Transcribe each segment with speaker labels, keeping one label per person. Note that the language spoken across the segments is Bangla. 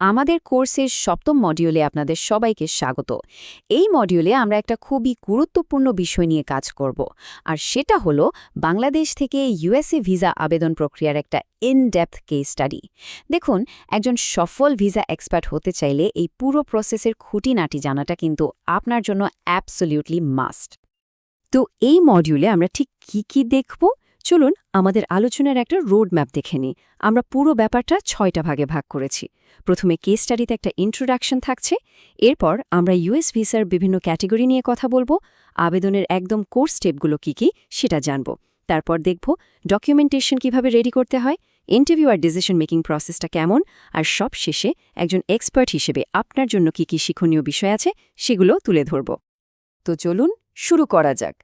Speaker 1: আমাদের কোর্সের সপ্তম মডিউলে আপনাদের সবাইকে স্বাগত। এই মডিউলে আমরা একটা খুবই গুরুত্বপূর্ণ বিষয় নিয়ে কাজ করব, আর সেটা হলো বাংলাদেশ থেকে ইউএসএ ভিসা আবেদন প্রক্রিয়ার একটা ইন ডেপথ কেস স্টাডি দেখুন, একজন সফল ভিসা এক্সপার্ট হতে চাইলে এই পুরো প্রসেসের খুঁটিনাটি জানাটা কিন্তু আপনার জন্য অ্যাবসলিউটলি মাস্ট তো এই মডিউলে আমরা ঠিক কি কি দেখব? চলুন আমাদের আলোচনার একটা রোড ম্যাপ দেখে নিই। আমরা পুরো ব্যাপারটা ছয়টা ভাগে ভাগ করেছি। প্রথমে কেস স্টাডিতে একটা ইন্ট্রোডাকশন থাকছে, এরপর আমরা ইউএস ভিসার বিভিন্ন ক্যাটেগরি নিয়ে কথা বলব, আবেদনের একদম কোর্স স্টেপগুলো কি কি সেটা জানব। তারপর দেখব ডকুমেন্টেশন কীভাবে রেডি করতে হয় ইন্টারভিউ আর ডিসিশন মেকিং প্রসেসটা কেমন, আর সব শেষে একজন এক্সপার্ট হিসেবে আপনার জন্য কি কি শিক্ষণীয় বিষয় আছে সেগুলো তুলে ধরব। তো চলুন শুরু করা যাক।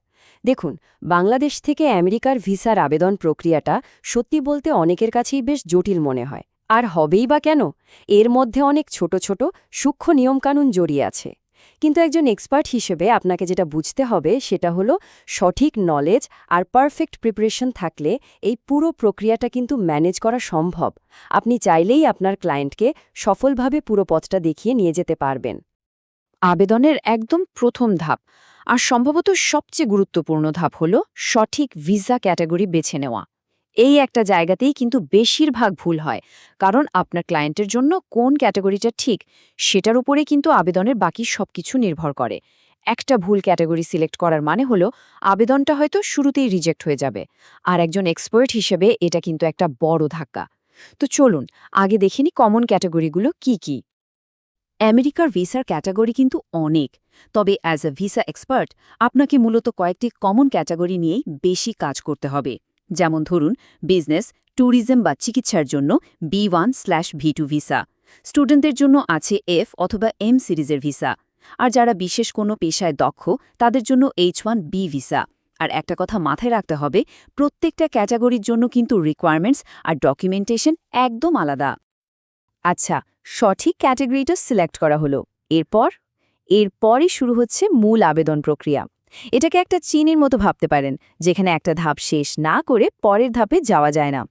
Speaker 1: দেখুন, বাংলাদেশ থেকে আমেরিকার ভিসার আবেদন প্রক্রিয়াটা সত্যি বলতে অনেকের কাছেই বেশ জটিল মনে হয়। আর হবেই বা কেন? এর মধ্যে অনেক ছোট ছোট, সূক্ষ্ম নিয়মকানুন জড়িয়ে আছে। কিন্তু একজন এক্সপার্ট হিসেবে আপনাকে যেটা বুঝতে হবে সেটা হলো সঠিক নলেজ আর পারফেক্ট প্রিপারেশন থাকলে এই পুরো প্রক্রিয়াটা কিন্তু ম্যানেজ করা সম্ভব। আপনি চাইলেই আপনার ক্লায়েন্টকে সফলভাবে পুরো পথটা দেখিয়ে নিয়ে যেতে পারবেন। আবেদনের একদম প্রথম ধাপ। আর সম্ভবত সবচেয়ে গুরুত্বপূর্ণ ধাপ হল সঠিক ভিসা ক্যাটাগরি বেছে নেওয়া। এই একটা জায়গাতেই কিন্তু বেশিরভাগ ভুল হয়, কারণ আপনার ক্লায়েন্টের জন্য কোন ক্যাটাগরিটা ঠিক সেটার উপরে কিন্তু আবেদনের বাকি সবকিছু নির্ভর করে। একটা ভুল ক্যাটাগরি সিলেক্ট করার মানে হলো আবেদনটা হয়তো শুরুতেই রিজেক্ট হয়ে যাবে, আর একজন এক্সপার্ট হিসেবে এটা কিন্তু একটা বড় ধাক্কা। তো চলুন, আগে দেখিনি কমন ক্যাটাগরিগুলো কি কি। আমেরিকার ভিসার ক্যাটাগরি কিন্তু অনেক। তবে অ্যাজ এ ভিসা এক্সপার্ট আপনাকে মূলত কয়েকটি কমন ক্যাটাগরি নিয়েই বেশি কাজ করতে হবে। যেমন ধরুন বিজনেস ট্যুরিজম বা চিকিৎসার জন্য B one slash V two visa স্টুডেন্টদের জন্য আছে এফ অথবা এম সিরিজের ভিসা আর যারা বিশেষ কোনো পেশায় দক্ষ, তাদের জন্য এইচ ওয়ান বি ভিসা আর একটা কথা মাথায় রাখতে হবে, প্রত্যেকটা ক্যাটাগরির জন্য কিন্তু রিকোয়ারমেন্টস আর ডকুমেন্টেশন একদম আলাদা। আচ্ছা সঠিক ক্যাটাগরিটা সিলেক্ট করা হলো। এরপর, এরপরই শুরু হচ্ছে মূল আবেদন প্রক্রিয়া। এটাকে একটা চিনির মতো ভাবতে পারেন, যেখানে একটা ধাপ শেষ না করে পরের ধাপে যাওয়া যায় না।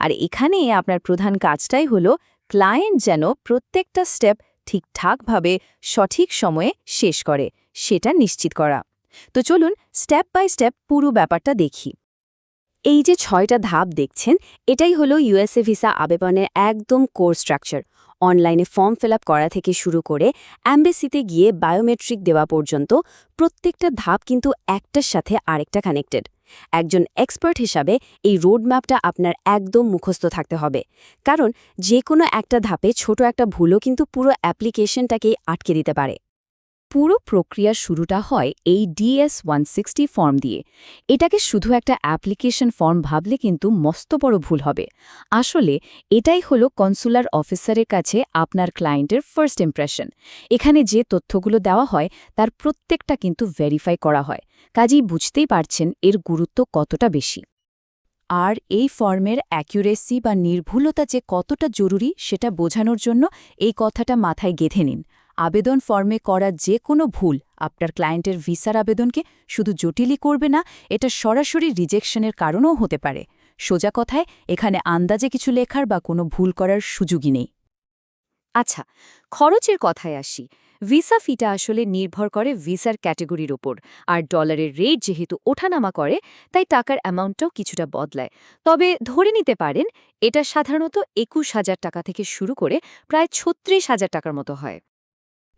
Speaker 1: আর এখানে আপনার প্রধান কাজটাই হলো ক্লায়েন্ট যেন প্রত্যেকটা স্টেপ ঠিকঠাকভাবে সঠিক সময়ে শেষ করে, সেটা নিশ্চিত করা। তো চলুন, স্টেপ বাই স্টেপ পুরো ব্যাপারটা দেখি। এই যে ছয়টা ধাপ দেখছেন, এটাই হলো ইউএসএ ভিসা আবেদনের একদম কোর স্ট্রাকচার। অনলাইনে ফর্ম ফিল করা থেকে শুরু করে অ্যাম্বেসিতে গিয়ে বায়োমেট্রিক দেওয়া পর্যন্ত প্রত্যেকটা ধাপ কিন্তু একটার সাথে আরেকটা কানেক্টেড। একজন এক্সপার্ট হিসাবে এই রোডম্যাপটা আপনার একদম মুখস্থ থাকতে হবে। কারণ যে কোনো একটা ধাপে ছোট একটা ভুলও কিন্তু পুরো অ্যাপ্লিকেশনটাকেই আটকে দিতে পারে। পুরো প্রক্রিয়ার শুরুটা হয় এই ডিএস ওয়ান ফর্ম দিয়ে। এটাকে শুধু একটা অ্যাপ্লিকেশন ফর্ম ভাবলে কিন্তু মস্ত বড় ভুল হবে। আসলে এটাই হলো কনসুলার অফিসারের কাছে আপনার ক্লায়েন্টের ফার্স্ট ইমপ্রেশন এখানে যে তথ্যগুলো দেওয়া হয়, তার প্রত্যেকটা কিন্তু ভেরিফাই করা হয়। কাজেই বুঝতেই পারছেন এর গুরুত্ব কতটা বেশি। আর এই ফর্মের অ্যাকিউরেসি বা নির্ভুলতা যে কতটা জরুরি, সেটা বোঝানোর জন্য এই কথাটা মাথায় গেঁথে নিন। আবেদন ফর্মে করা যে কোনো ভুল, আপনার ক্লায়েন্টের ভিসার আবেদনকে শুধু জটিলই করবে না, এটা সরাসরি রিজেকশনের কারণও হতে পারে। সোজা কথায়, এখানে আন্দাজে কিছু লেখার বা কোনো ভুল করার সুযোগই নেই। আচ্ছা খরচের কথায় আসি। ভিসা ফিটা আসলে নির্ভর করে ভিসার ক্যাটেগরির ওপর, আর ডলারের রেট যেহেতু ওঠানামা করে, তাই টাকার অ্যামাউন্টটাও কিছুটা বদলায়। তবে ধরে নিতে পারেন, এটা সাধারণত একুশ হাজার টাকা থেকে শুরু করে প্রায় ছত্রিশ হাজার টাকার মতো হয়।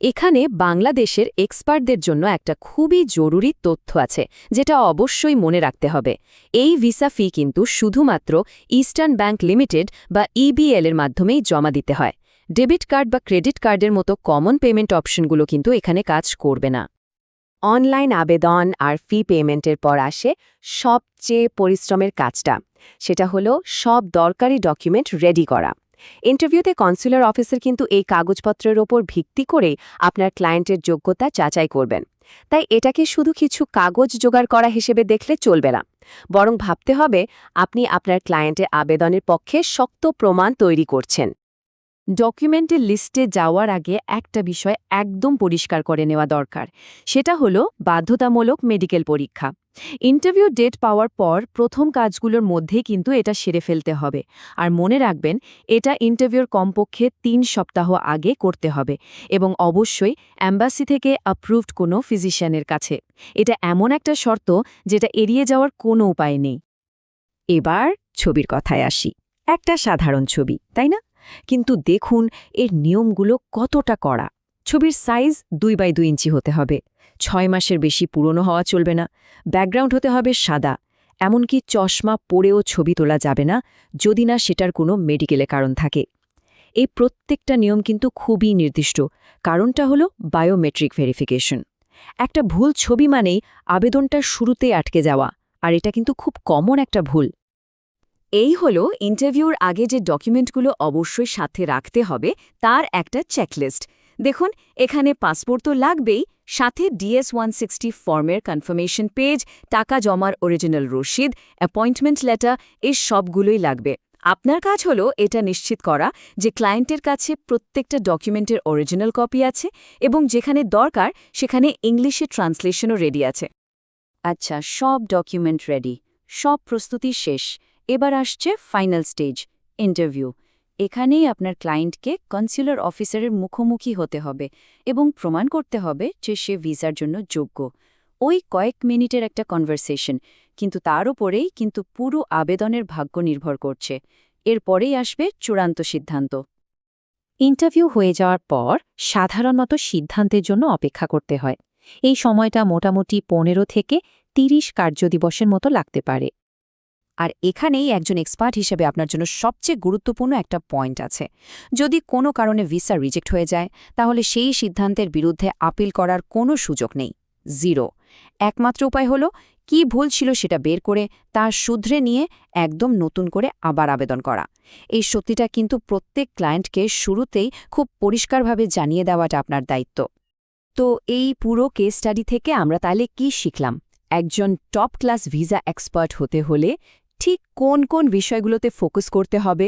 Speaker 1: এখানে বাংলাদেশের এক্সপার্টদের জন্য একটা খুবই জরুরি তথ্য আছে, যেটা অবশ্যই মনে রাখতে হবে। এই ভিসা ফি কিন্তু শুধুমাত্র ইস্টার্ন ব্যাংক লিমিটেড বা ইবিএল এর মাধ্যমেই জমা দিতে হয়। ডেবিট কার্ড বা ক্রেডিট কার্ডের মতো কমন পেমেন্ট অপশনগুলো কিন্তু এখানে কাজ করবে না। অনলাইন আবেদন আর ফি পেমেন্টের পর আসে সবচেয়ে পরিশ্রমের কাজটা, সেটা হলো সব দরকারি ডকুমেন্ট রেডি করা। ইন্টারভিউতে কনসুলার অফিসার কিন্তু এই কাগজপত্রের ওপর ভিত্তি করে আপনার ক্লায়েন্টের যোগ্যতা যাচাই করবেন। তাই এটাকে শুধু কিছু কাগজ জোগাড় করা হিসেবে দেখলে চলবে না। বরং ভাবতে হবে, আপনি আপনার ক্লায়েন্টের আবেদনের পক্ষে শক্ত প্রমাণ তৈরি করছেন। ডকুমেন্টের লিস্টে যাওয়ার আগে একটা বিষয় একদম পরিষ্কার করে নেওয়া দরকার। সেটা হলো বাধ্যতামূলক মেডিকেল পরীক্ষা।
Speaker 2: ইন্টারভিউ ডেট পাওয়ার পর প্রথম কাজগুলোর মধ্যেই কিন্তু এটা সেরে ফেলতে হবে। আর মনে রাখবেন, এটা ইন্টারভিউর কমপক্ষে তিন সপ্তাহ আগে করতে হবে এবং অবশ্যই অ্যাম্বাসি থেকে অ্যাপ্রুভড কোনো ফিজিশিয়ানের কাছে। এটা এমন একটা শর্ত যেটা এড়িয়ে যাওয়ার কোনো উপায় নেই।
Speaker 1: এবার ছবির কথায় আসি। একটা সাধারণ ছবি, তাই না? কিন্তু দেখুন, এর নিয়মগুলো কতটা কড়া। ছবির সাইজ দুই বাই দুই ইঞ্চি হতে হবে। ছয় মাসের বেশি পুরনো হওয়া চলবে না। ব্যাকগ্রাউন্ড হতে হবে সাদা। এমনকি চশমা পরেও ছবি তোলা যাবে না, যদি না সেটার কোনো মেডিকেলে কারণ থাকে। এই প্রত্যেকটা নিয়ম কিন্তু খুবই নির্দিষ্ট। কারণটা হলো বায়োমেট্রিক ভেরিফিকেশন। একটা ভুল ছবি মানেই আবেদনটা শুরুতে আটকে যাওয়া, আর এটা কিন্তু খুব কমন একটা ভুল। এই হলো ইন্টারভিউর আগে যে ডকুমেন্টগুলো অবশ্যই সাথে রাখতে হবে, তার একটা চেকলিস্ট। দেখুন, এখানে পাসপোর্ট তো লাগবেই সাথে ডিএস ওয়ান সিক্সটি ফর্মের কনফার্মেশন পেজ টাকা জমার অরিজিনাল রসিদ অ্যাপয়েন্টমেন্ট লেটার এই সবগুলোই লাগবে। আপনার কাজ হলো এটা নিশ্চিত করা যে ক্লায়েন্টের কাছে প্রত্যেকটা ডকুমেন্টের অরিজিনাল কপি আছে এবং যেখানে দরকার সেখানে ইংলিশে ট্রান্সলেশনও রেডি আছে। আচ্ছা সব ডকুমেন্ট রেডি সব প্রস্তুতি শেষ। এবার আসছে ফাইনাল স্টেজ ইন্টারভিউ এখানেই আপনার ক্লায়েন্টকে কনসিউলার অফিসারের মুখোমুখি হতে হবে এবং প্রমাণ করতে হবে যে সে ভিসার জন্য যোগ্য। ওই কয়েক মিনিটের একটা কনভারসেশন কিন্তু তার উপরেই কিন্তু পুরো আবেদনের ভাগ্য নির্ভর করছে। এরপরেই আসবে চূড়ান্ত সিদ্ধান্ত। ইন্টারভিউ হয়ে যাওয়ার পর সাধারণত সিদ্ধান্তের জন্য অপেক্ষা করতে হয়। এই সময়টা মোটামুটি পনেরো থেকে তিরিশ কার্যদিবসের মতো লাগতে পারে। আর এখানেই একজন এক্সপার্ট হিসেবে আপনার জন্য সবচেয়ে গুরুত্বপূর্ণ একটা পয়েন্ট আছে। যদি কোনো কারণে ভিসা রিজেক্ট হয়ে যায়, তাহলে সেই সিদ্ধান্তের বিরুদ্ধে আপিল করার কোনো সুযোগ নেই। জিরো একমাত্র উপায় হলো, কি ভুল ছিল সেটা বের করে তা শুধরে নিয়ে একদম নতুন করে আবার আবেদন করা। এই সত্যিটা কিন্তু প্রত্যেক ক্লায়েন্টকে শুরুতেই খুব পরিষ্কারভাবে জানিয়ে দেওয়াটা আপনার দায়িত্ব। তো এই পুরো কেস স্টাডি থেকে আমরা তাহলে কি শিখলাম? একজন টপ ক্লাস ভিসা এক্সপার্ট হতে হলে ঠিক কোন কোন বিষয়গুলোতে ফোকাস করতে হবে?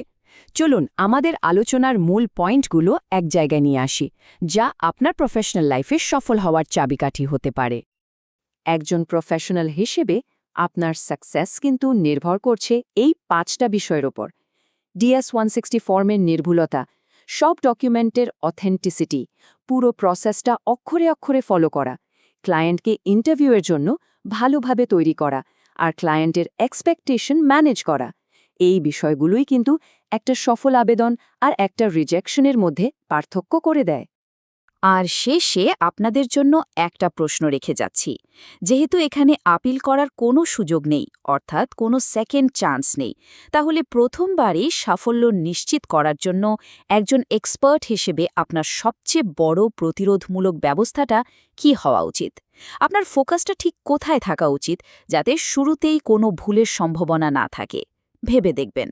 Speaker 1: চলুন আমাদের আলোচনার মূল পয়েন্টগুলো এক জায়গায় নিয়ে আসি, যা আপনার প্রফেশনাল লাইফে সফল হওয়ার চাবিকাঠি হতে পারে। একজন প্রফেশনাল হিসেবে আপনার সাকসেস কিন্তু নির্ভর করছে এই পাঁচটা বিষয়ের ওপর। ডিএস ওয়ান সিক্সটি ফর্মের নির্ভুলতা, সব ডকুমেন্টের অথেন্টিসিটি পুরো প্রসেসটা অক্ষরে অক্ষরে ফলো করা ক্লায়েন্টকে ইন্টারভিউয়ের জন্য ভালোভাবে তৈরি করা আর ক্লায়েন্টের এক্সপেকটেশন ম্যানেজ করা। এই বিষয়গুলোই কিন্তু একটা সফল আবেদন আর একটা রিজেকশনের মধ্যে পার্থক্য করে দেয়। আর শেষে আপনাদের জন্য একটা প্রশ্ন রেখে যাচ্ছি। যেহেতু এখানে আপিল করার কোনো সুযোগ নেই, অর্থাৎ কোনো সেকেন্ড চান্স নেই, তাহলে প্রথমবারই সাফল্য নিশ্চিত করার জন্য একজন এক্সপার্ট হিসেবে আপনার সবচেয়ে বড় প্রতিরোধমূলক ব্যবস্থাটা কি হওয়া উচিত? আপনার ফোকাসটা ঠিক কোথায় থাকা উচিত, যাতে শুরুতেই কোনো ভুলের সম্ভাবনা না থাকে? ভেবে দেখবেন।